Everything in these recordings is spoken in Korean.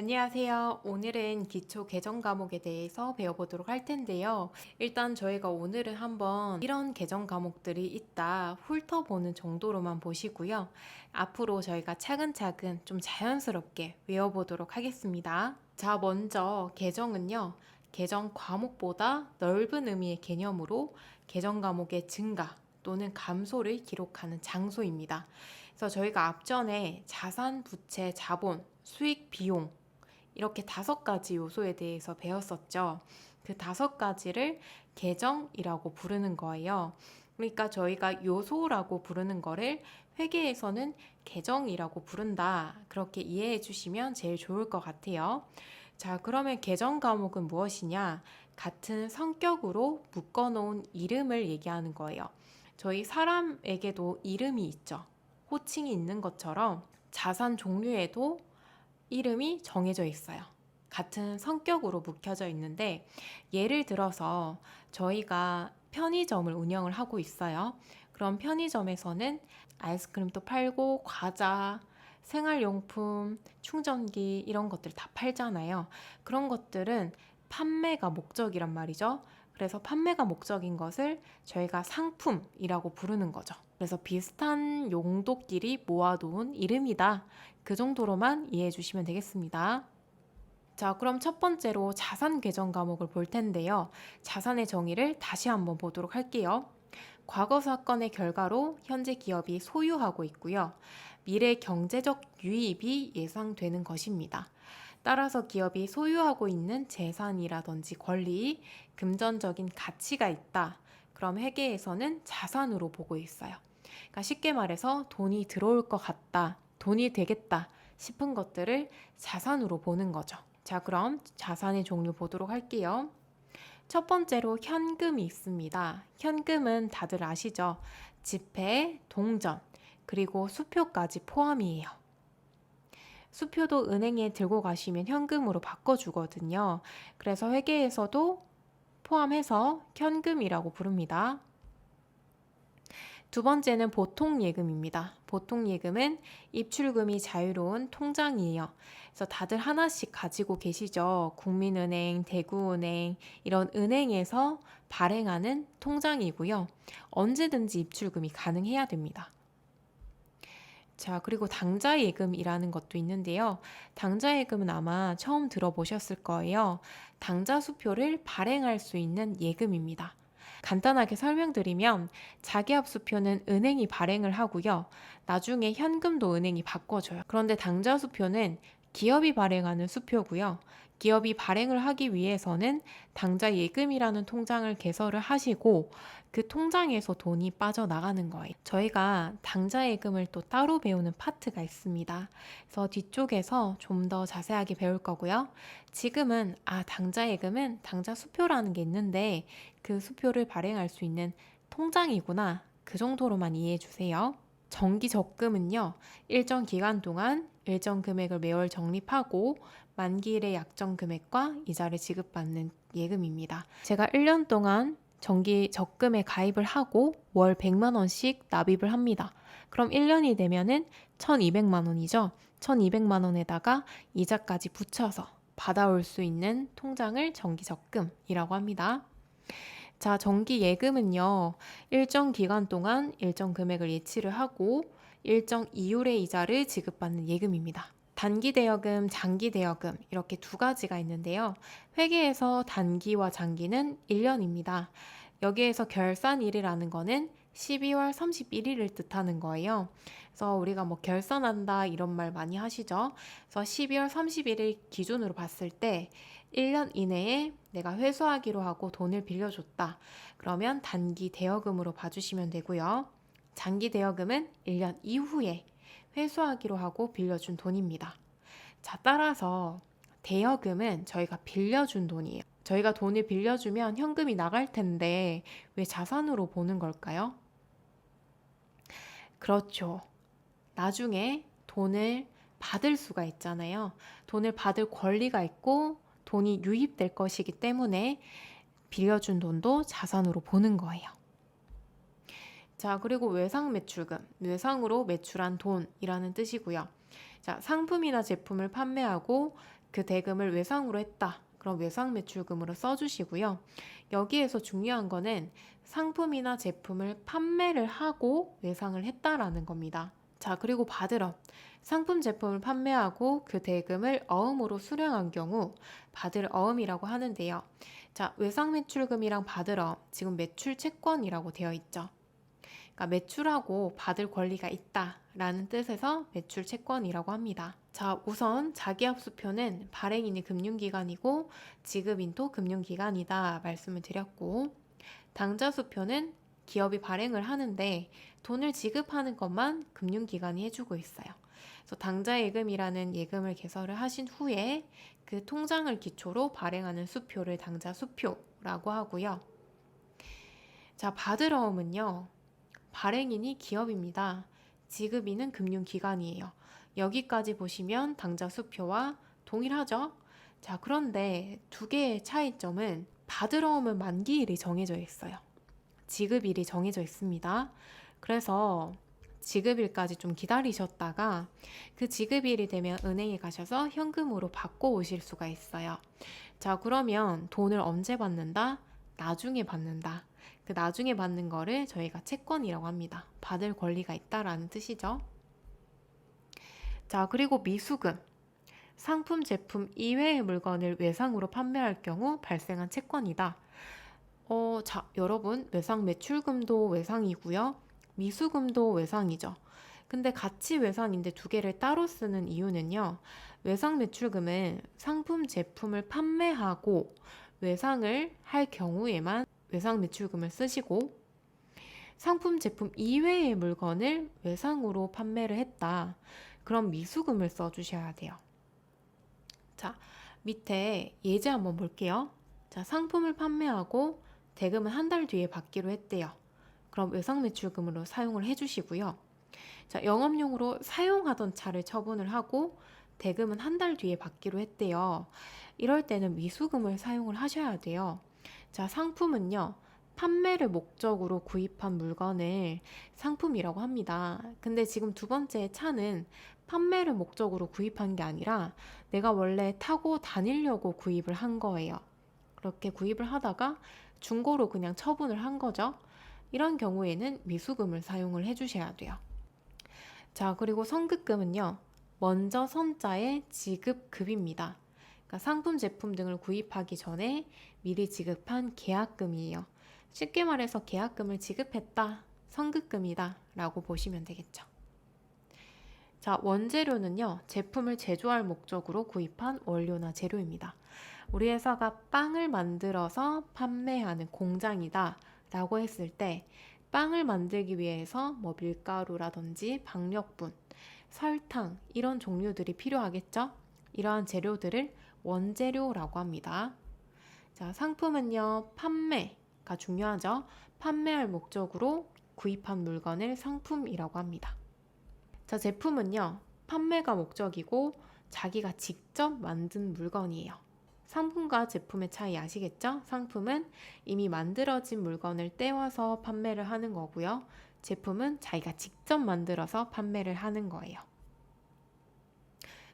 안녕하세요. 오늘은 기초 계정 과목에 대해서 배워보도록 할 텐데요. 일단 저희가 오늘은 한번 이런 계정 과목들이 있다 훑어보는 정도로만 보시고요. 앞으로 저희가 차근차근 좀 자연스럽게 외워보도록 하겠습니다. 자, 먼저 계정은요. 계정 과목보다 넓은 의미의 개념으로 계정 과목의 증가 또는 감소를 기록하는 장소입니다. 그래서 저희가 앞전에 자산, 부채, 자본, 수익, 비용 이렇게 다섯 가지 요소에 대해서 배웠었죠. 그 다섯 가지를 계정이라고 부르는 거예요. 그러니까 저희가 요소라고 부르는 거를 회계에서는 계정이라고 부른다. 그렇게 이해해 주시면 제일 좋을 것 같아요. 자, 그러면 계정 과목은 무엇이냐? 같은 성격으로 묶어 놓은 이름을 얘기하는 거예요. 저희 사람에게도 이름이 있죠. 호칭이 있는 것처럼 자산 종류에도 이름이 정해져 있어요. 같은 성격으로 묵혀져 있는데 예를 들어서 저희가 편의점을 운영을 하고 있어요. 그럼 편의점에서는 아이스크림도 팔고 과자, 생활용품, 충전기 이런 것들 다 팔잖아요. 그런 것들은 판매가 목적이란 말이죠. 그래서 판매가 목적인 것을 저희가 상품이라고 부르는 거죠. 그래서 비슷한 용도끼리 모아놓은 이름이다. 그 정도로만 이해해 주시면 되겠습니다. 자, 그럼 첫 번째로 자산 계정 과목을 볼 텐데요. 자산의 정의를 다시 한번 보도록 할게요. 과거 사건의 결과로 현재 기업이 소유하고 있고요. 미래 경제적 유입이 예상되는 것입니다. 따라서 기업이 소유하고 있는 재산이라든지 권리, 금전적인 가치가 있다. 그럼 회계에서는 자산으로 보고 있어요. 그러니까 쉽게 말해서 돈이 들어올 것 같다, 돈이 되겠다 싶은 것들을 자산으로 보는 거죠. 자, 그럼 자산의 종류 보도록 할게요. 첫 번째로 현금이 있습니다. 현금은 다들 아시죠? 지폐, 동전, 그리고 수표까지 포함이에요. 수표도 은행에 들고 가시면 현금으로 바꿔주거든요. 그래서 회계에서도 포함해서 현금이라고 부릅니다. 두 번째는 보통 예금입니다. 보통 예금은 입출금이 자유로운 통장이에요. 그래서 다들 하나씩 가지고 계시죠. 국민은행, 대구은행 이런 은행에서 발행하는 통장이고요. 언제든지 입출금이 가능해야 됩니다. 자, 그리고 당좌 예금이라는 것도 있는데요. 당좌 예금은 아마 처음 들어보셨을 거예요. 당좌 수표를 발행할 수 있는 예금입니다. 간단하게 설명드리면 자기압 수표는 은행이 발행을 하고요. 나중에 현금도 은행이 바꿔줘요. 그런데 당좌 수표는 기업이 발행하는 수표고요. 기업이 발행을 하기 위해서는 당좌 예금이라는 통장을 개설을 하시고 그 통장에서 돈이 빠져나가는 거예요. 저희가 당좌 예금을 또 따로 배우는 파트가 있습니다. 그래서 뒤쪽에서 좀 더 자세하게 배울 거고요. 지금은 아 당좌 예금은 당좌 수표라는 게 있는데 그 수표를 발행할 수 있는 통장이구나. 그 정도로만 이해해 주세요. 정기 적금은요, 일정 기간 동안 일정 금액을 매월 적립하고 만기일의 약정 금액과 이자를 지급받는 예금입니다. 제가 1년 동안 정기 적금에 가입을 하고 월 100만 원씩 납입을 합니다. 그럼 1년이 되면은 1200만 원이죠. 1200만 원에다가 이자까지 붙여서 받아올 수 있는 통장을 정기 적금이라고 합니다. 자, 정기 예금은요, 일정 기간 동안 일정 금액을 예치를 하고 일정 이율의 이자를 지급받는 예금입니다. 단기 대여금, 장기 대여금 이렇게 두 가지가 있는데요. 회계에서 단기와 장기는 1년입니다. 여기에서 결산일이라는 거는 12월 31일을 뜻하는 거예요. 그래서 우리가 뭐 결산한다 이런 말 많이 하시죠. 그래서 12월 31일 기준으로 봤을 때 1년 이내에 내가 회수하기로 하고 돈을 빌려줬다. 그러면 단기 대여금으로 봐주시면 되고요. 장기 대여금은 1년 이후에 회수하기로 하고 빌려준 돈입니다. 자, 따라서 대여금은 저희가 빌려준 돈이에요. 저희가 돈을 빌려주면 현금이 나갈 텐데 왜 자산으로 보는 걸까요? 그렇죠. 나중에 돈을 받을 수가 있잖아요. 돈을 받을 권리가 있고 돈이 유입될 것이기 때문에 빌려준 돈도 자산으로 보는 거예요. 자, 그리고 외상 매출금, 외상으로 매출한 돈이라는 뜻이고요. 자, 상품이나 제품을 판매하고 그 대금을 외상으로 했다. 그럼 외상 매출금으로 써주시고요. 여기에서 중요한 거는 상품이나 제품을 판매를 하고 외상을 했다라는 겁니다. 자, 그리고 받으러 상품 제품을 판매하고 그 대금을 어음으로 수령한 경우 받을 어음이라고 하는데요. 자, 외상 매출금이랑 받으러 지금 매출 채권이라고 되어 있죠. 그러니까 매출하고 받을 권리가 있다라는 뜻에서 매출 채권이라고 합니다. 자, 우선 자기합수표는 발행인이 금융기관이고 지급인도 금융기관이다 말씀을 드렸고 당자수표는 기업이 발행을 하는데 돈을 지급하는 것만 금융기관이 해주고 있어요. 그래서 당자예금이라는 예금을 개설을 하신 후에 그 통장을 기초로 발행하는 수표를 당자수표라고 하고요. 자, 받으러움은요. 발행인이 기업입니다. 지급인은 금융기관이에요. 여기까지 보시면 당자수표와 동일하죠? 자, 그런데 두 개의 차이점은 받으러움은 만기일이 정해져 있어요. 지급일이 정해져 있습니다. 그래서 지급일까지 좀 기다리셨다가 그 지급일이 되면 은행에 가셔서 현금으로 받고 오실 수가 있어요. 자, 그러면 돈을 언제 받는다? 나중에 받는다. 그 나중에 받는 거를 저희가 채권이라고 합니다. 받을 권리가 있다라는 뜻이죠. 자, 그리고 미수금. 상품 제품 이외의 물건을 외상으로 판매할 경우 발생한 채권이다. 어, 자, 여러분, 외상 매출금도 외상이고요. 미수금도 외상이죠. 근데 같이 외상인데 두 개를 따로 쓰는 이유는요. 외상 매출금은 상품 제품을 판매하고 외상을 할 경우에만 외상 매출금을 쓰시고 상품 제품 이외의 물건을 외상으로 판매를 했다. 그럼 미수금을 써주셔야 돼요. 자, 밑에 예제 한번 볼게요. 자, 상품을 판매하고 대금은 한 달 뒤에 받기로 했대요. 그럼 외상 매출금으로 사용을 해주시고요. 자, 영업용으로 사용하던 차를 처분을 하고 대금은 한 달 뒤에 받기로 했대요. 이럴 때는 미수금을 사용을 하셔야 돼요. 자, 상품은요. 판매를 목적으로 구입한 물건을 상품이라고 합니다. 근데 지금 두 번째 차는 판매를 목적으로 구입한 게 아니라 내가 원래 타고 다니려고 구입을 한 거예요. 그렇게 구입을 하다가 중고로 그냥 처분을 한 거죠. 이런 경우에는 미수금을 사용을 해주셔야 돼요. 자, 그리고 선급금은요. 먼저 선자의 지급급입니다. 그러니까 상품 제품 등을 구입하기 전에 미리 지급한 계약금이에요. 쉽게 말해서 계약금을 지급했다, 선급금이다 라고 보시면 되겠죠. 자, 원재료는요, 제품을 제조할 목적으로 구입한 원료나 재료입니다. 우리 회사가 빵을 만들어서 판매하는 공장이다 라고 했을 때, 빵을 만들기 위해서 뭐 밀가루라든지 박력분, 설탕, 이런 종류들이 필요하겠죠? 이러한 재료들을 원재료라고 합니다. 자, 상품은요, 판매가 중요하죠. 판매할 목적으로 구입한 물건을 상품이라고 합니다. 자, 제품은요, 판매가 목적이고 자기가 직접 만든 물건이에요. 상품과 제품의 차이 아시겠죠? 상품은 이미 만들어진 물건을 떼와서 판매를 하는 거고요. 제품은 자기가 직접 만들어서 판매를 하는 거예요.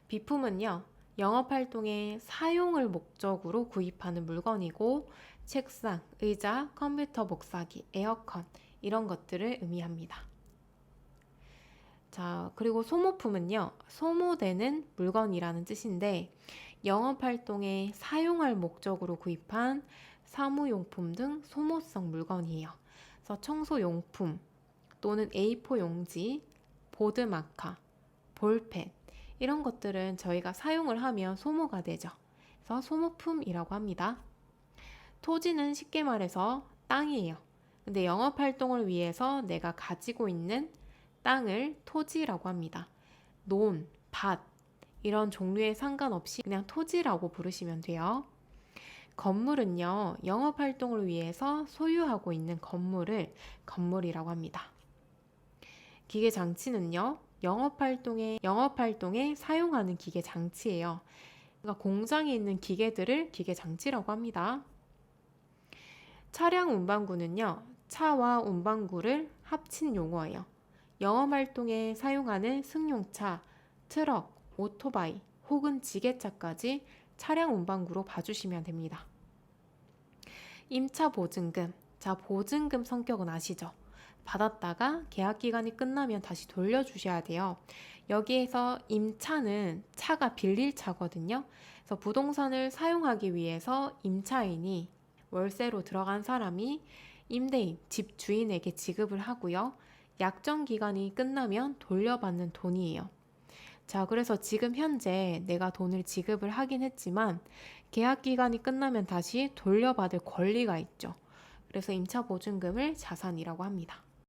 비품은요, 영업 활동에 사용을 목적으로 구입하는 물건이고, 책상, 의자, 컴퓨터 복사기, 에어컨, 이런 것들을 의미합니다. 자, 그리고 소모품은요, 소모되는 물건이라는 뜻인데, 영업 활동에 사용할 목적으로 구입한 사무용품 등 소모성 물건이에요. 그래서 청소용품 또는 A4 용지, 보드 마카, 볼펜, 이런 것들은 저희가 사용을 하면 소모가 되죠. 그래서 소모품이라고 합니다. 토지는 쉽게 말해서 땅이에요. 근데 영업 활동을 위해서 내가 가지고 있는 땅을 토지라고 합니다. 논, 밭 이런 종류에 상관없이 그냥 토지라고 부르시면 돼요. 건물은요, 영업 활동을 위해서 소유하고 있는 건물을 건물이라고 합니다. 기계 장치는요, 영업 활동에 영업 활동에 사용하는 기계 장치예요. 그러니까 공장에 있는 기계들을 기계 장치라고 합니다. 차량 운반구는요. 차와 운반구를 합친 용어예요. 영업 활동에 사용하는 승용차, 트럭, 오토바이, 혹은 지게차까지 차량 운반구로 봐주시면 됩니다. 임차 보증금. 자, 보증금 성격은 아시죠? 받았다가 계약 기간이 끝나면 다시 돌려주셔야 돼요. 여기에서 임차는 차가 빌릴 차거든요. 그래서 부동산을 사용하기 위해서 임차인이 월세로 들어간 사람이 임대인, 집 주인에게 지급을 하고요. 약정 기간이 끝나면 돌려받는 돈이에요. 자, 그래서 지금 현재 내가 돈을 지급을 하긴 했지만 계약 기간이 끝나면 다시 돌려받을 권리가 있죠. 그래서 임차 보증금을 자산이라고 합니다.